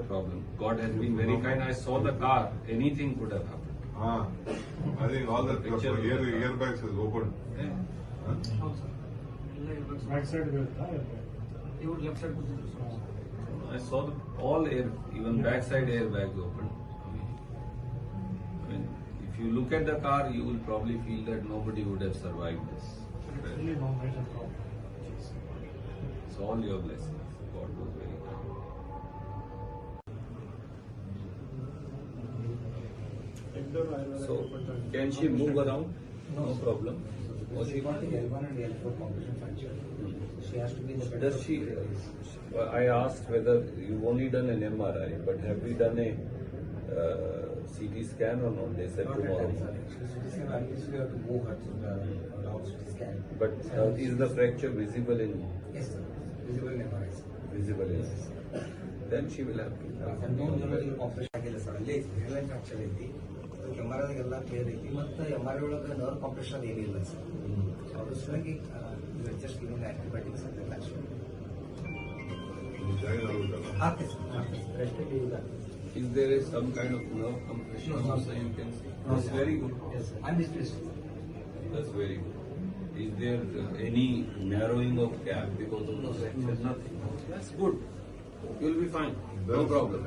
problem. God has been very kind. I saw the car. Anything could have happened. Ah, I think all the picture air, airbags is open. Yeah. Huh? No, left side I saw the, all air, even backside airbags open. I mean, if you look at the car, you will probably feel that nobody would have survived this. It's all your blessings. So, can she move around? No problem. So she got the L1 and L4 compression fracture. She has to be in the bed. Does for she, two days. I asked whether you've only done an MRI, but have we done a uh, CT scan or not? They said Not at tomorrow. all, sir. She's CT scan, at least we have to move her to the down CT scan. But uh, is the fracture visible in Yes, sir. Visible in MRI. sir. visible in? Then she will have to. And no neurological compression ಆಗಿಲ್ಲ sir ಅಲ್ಲಿ headline fracture ಐತಿ ಅದಕ್ಕೆ M R ಎಲ್ಲ clear ಐತಿ ಮತ್ತು M R I ಒಳಗೆ nerve compression ಏನಿಲ್ಲ sir ಅದ್ರ ಸಲುವಾಗಿ just giving sir Is there is some kind of nerve compression No, no. you can see? That's very good. Yes, sir. I'm distressed. That's very good. Is there uh, any narrowing of gap because of the fracture? Nothing. That's good. You'll be fine. No problem.